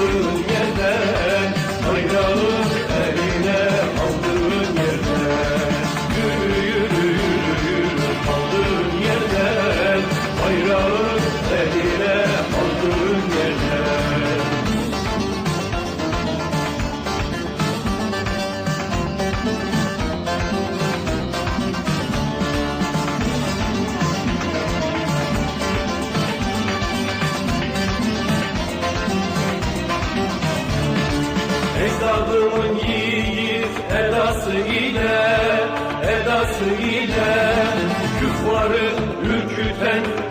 aldığın eline aldığın yerden. Yürü yürü yürü yürü aldığın yerden Bayrağı Ecdadımın yiğit edası ile Edası ile Küffarı ürküten